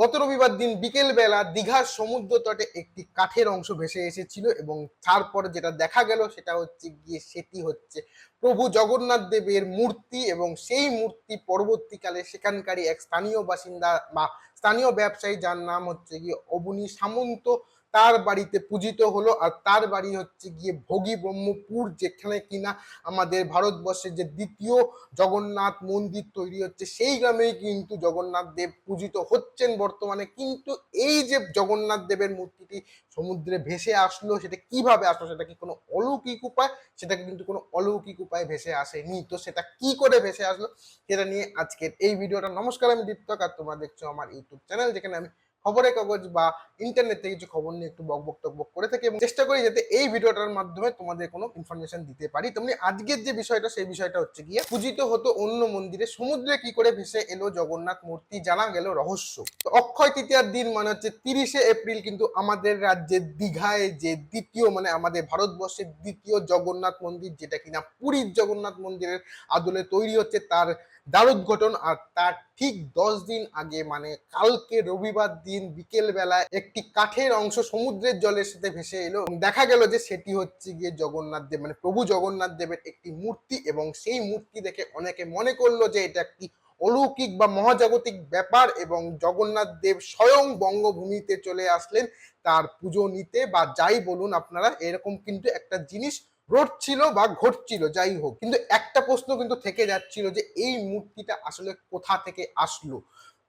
গত রবিবার দিন বিকেল বেলা দীঘার সমুদ্র তটে একটি কাঠের অংশ ভেসে এসেছিল এবং তারপর যেটা দেখা গেল সেটা হচ্ছে গিয়ে সেটি হচ্ছে প্রভু জগন্নাথ দেবের মূর্তি এবং সেই মূর্তি পরবর্তীকালে সেখানকারই এক স্থানীয় বাসিন্দা বা স্থানীয় ব্যবসায়ী যার নাম হচ্ছে গিয়ে অবনী সামন্ত তার বাড়িতে পূজিত হলো আর তার বাড়ি হচ্ছে গিয়ে ভোগী ব্রহ্মপুর, যেখানে কিনা আমাদের ভারতবর্ষের যে দ্বিতীয় জগন্নাথ মন্দির তৈরি হচ্ছে, সেই গ্রামেই কিন্তু জগন্নাথ দেব পূজিত হচ্ছেন বর্তমানে। কিন্তু এই যে জগন্নাথ দেবের মূর্তিটি সমুদ্রে ভেসে আসলো, সেটা কীভাবে আসলো, সেটা কি কোনো অলৌকিক উপায়? সেটা কিন্তু কোনো অলৌকিক উপায় ভেসে আসেনি। তো সেটা কি করে ভেসে আসলো, সেটা নিয়ে আজকের এই ভিডিওটা। নমস্কার, আমি দীপ্তক, আর তোমরা দেখছ আমার ইউটিউব চ্যানেল, যেখানে আমি খবরের কাগজ বা ইন্টারনেট থেকে কিছু খবর নিয়ে একটু বকবক টকবক করে থাকি এবং চেষ্টা করি যাতে এই ভিডিওটার মাধ্যমে তোমাদের কোনো ইনফরমেশন দিতে পারি। তেমনি আজকের যে বিষয়টা, সেই বিষয়টা হচ্ছে গিয়ে পূজিত হতো অন্য মন্দিরে। সমুদ্রে কি করে ভেসে এলো জগন্নাথ মূর্তি, জানা গেল রহস্য। তো অক্ষয় তৃতীয়ার দিন মানে হচ্ছে তিরিশে এপ্রিল কিন্তু আমাদের রাজ্যের দীঘায় যে দ্বিতীয় মানে আমাদের ভারতবর্ষের দ্বিতীয় জগন্নাথ মন্দির, যেটা কিনা পুরীর জগন্নাথ মন্দিরের আদলে তৈরি হচ্ছে, তার দ্বারোদ্ঘটন আর তার ঠিক দশ দিন আগে মানে কালকে রবিবার দিন বিকেল বেলায় একটি কাঠের অংশ সমুদ্রের জলের সাথে ভেসে এলো দেখা গেল যে সেটি হচ্ছে গিয়ে জগন্নাথ দেব মানে প্রভু জগন্নাথ দেবের একটি মূর্তি এবং সেই মূর্তি দেখে অনেকে মনে করল যে এটা একটি অলৌকিক বা মহাজাগতিক ব্যাপার এবং জগন্নাথ দেব স্বয়ং বঙ্গভূমিতে চলে আসলেন তার পুজো নিতে বা যাই বলুন আপনারা, এরকম কিন্তু একটা জিনিস ঘটছিল বা ঘটছিল, যাই হোক। কিন্তু একটা প্রশ্ন কিন্তু থেকে যাচ্ছিল যে এই মূর্তিটা আসলে কোথা থেকে আসলো?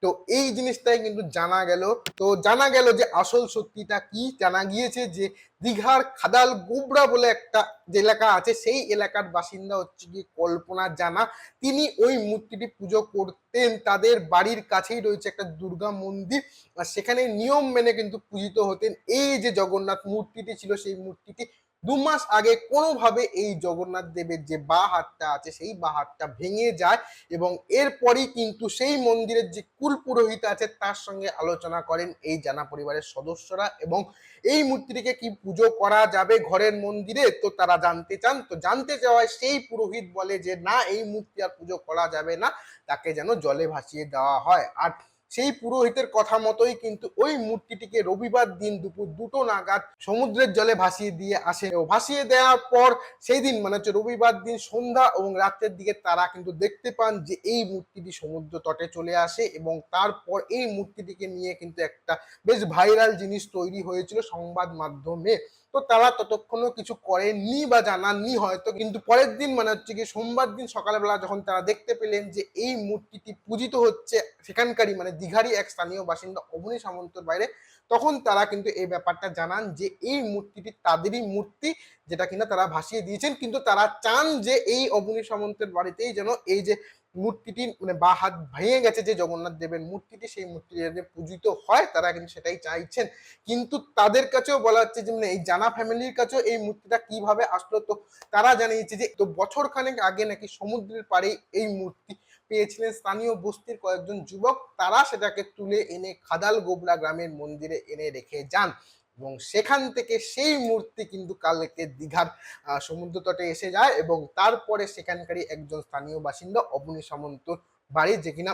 তো এই জিনিসটাই কিন্তু জানা গেল। তো জানা গেল যে আসল সত্যিটা কি? জানা গিয়েছে যে দীঘার খাদাল গুবরা বলে একটা যে এলাকা আছে, সেই এলাকার বাসিন্দা হচ্ছে কি কল্পনা জানা। তিনি ওই মূর্তিটি পুজো করতেন। তাদের বাড়ির কাছেই রয়েছে একটা দুর্গা মন্দির। আর সেখানে নিয়ম মেনে কিন্তু পূজিত হতেন। এই যে জগন্নাথ মূর্তিটি ছিল, সেই মূর্তিটি দু মাস আগে কোনোভাবে এই জগন্নাথ দেবের যে বা আছে, সেই বা ভেঙে যায় এবং এরপরই কিন্তু সেই মন্দিরের যে কুল পুরোহিত আছে, তার সঙ্গে আলোচনা করেন এই জানা পরিবারের সদস্যরা এবং এই মূর্তিটিকে কি পুজো করা যাবে ঘরের মন্দিরে, তো তারা জানতে চান। তো জানতে চাওয়ায় সেই পুরোহিত বলে যে, না, এই মূর্তি আর পুজো করা যাবে না, তাকে যেন জলে ভাসিয়ে দেওয়া হয়। আর সেই পুরোহিতের কথা মতোই কিন্তু ওই মূর্তিটিকে রবিবার দিন দুপুর দুটো নাগাদ সমুদ্রের জলে ভাসিয়ে দিয়ে আসে ও ভাসিয়ে দেওয়ার পর সেই দিন মানে হচ্ছে রবিবার দিন সন্ধ্যা এবং রাত্রের দিকে তারা কিন্তু দেখতে পান যে এই মূর্তিটি সমুদ্র তটে চলে আসে এবং তারপর এই মূর্তিটিকে নিয়ে কিন্তু একটা বেশ ভাইরাল জিনিস তৈরি হয়েছিল সংবাদ মাধ্যমে। তো তারা ততক্ষণও কিছু করেননি বা জানাননি হয়তো, কিন্তু পরের দিন মানে হচ্ছে কি সোমবার দিন সকালবেলা যখন তারা দেখতে পেলেন যে এই মূর্তিটি পূজিত হচ্ছে সেখানকারই মানে দীঘারই এক স্থানীয় বাসিন্দা অবনী সামন্তর বাইরে, তখন তারা কিন্তু এই ব্যাপারটা জানান যে এই মূর্তিটি তাদেরই মূর্তি যেটা কিনা তারা ভাসিয়ে দিয়েছেন, কিন্তু তারা চান যে এই অবনী সামন্তের বাড়িতেই যেন এই যে মূর্তিটি মানে বা হাত ভেঙে গেছে যে জগন্নাথ দেবের মূর্তিটি, সেই মূর্তিটি যাতে পূজিত হয়, তারা কিন্তু সেটাই চাইছেন। কিন্তু তাদের কাছেও বলা হচ্ছে যে মানে এই জানা ফ্যামিলির কাছেও এই মূর্তিটা কীভাবে আসলো? তো তারা জানিয়েছে যে, তো বছর খানেক আগে নাকি সমুদ্রের পাড়ে এই মূর্তি পেয়েছিলেন। স্থানীয় বস্তির কয়েকজন যুবক, তারা সেটাকে তুলে এনে খাদাল গোবলা গ্রামের মন্দিরে এনে রেখে যান। এবং সেখান থেকে সেই মূর্তি কিন্তু কালকে দীঘার সমুদ্র তটে এসে যায় এবং তারপরে সেখানকারই একজন স্থানীয় বাসিন্দা অবনী সামন্ত বাড়ি, যে কিনা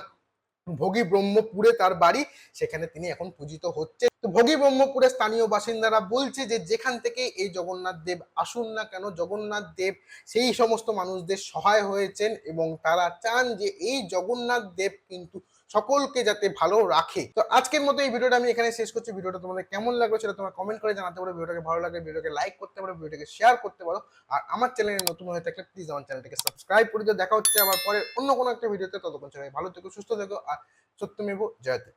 ভোগী ব্রহ্মপুরে তার বাড়ি, সেখানে তিনি এখন পূজিত হচ্ছে তো ভোগী ব্রহ্মপুরের স্থানীয় বাসিন্দারা বলছে যে যেখান থেকে এই জগন্নাথ দেব আসুন না কেন, জগন্নাথ দেব সেই সমস্ত মানুষদের সহায় হয়েছেন এবং তারা চান যে এই জগন্নাথ দেব কিন্তু সকলকে যাতে ভালো রাখে। তো আজকের মতো এই ভিডিওটা আমি এখানে শেষ করছি। ভিডিওটা তোমাদের কেমন লাগল সেটা তোমরা কমেন্ট করে জানাতে পারো। ভিডিওটাকে ভালো লাগে ভিডিওকে লাইক করতে পারো, ভিডিওটাকে শেয়ার করতে পারো। আর আমার চ্যানেলে নতুন হয়ে থাকলে প্লিজ আমার চ্যানেলটাকে সাবস্ক্রাইব করে দেখা হচ্ছে আবার পরে অন্য কোনো একটা ভিডিওতে ততক্ষণ ভালো থেকো, সুস্থ থেকো। আর সত্যমেব জয়তে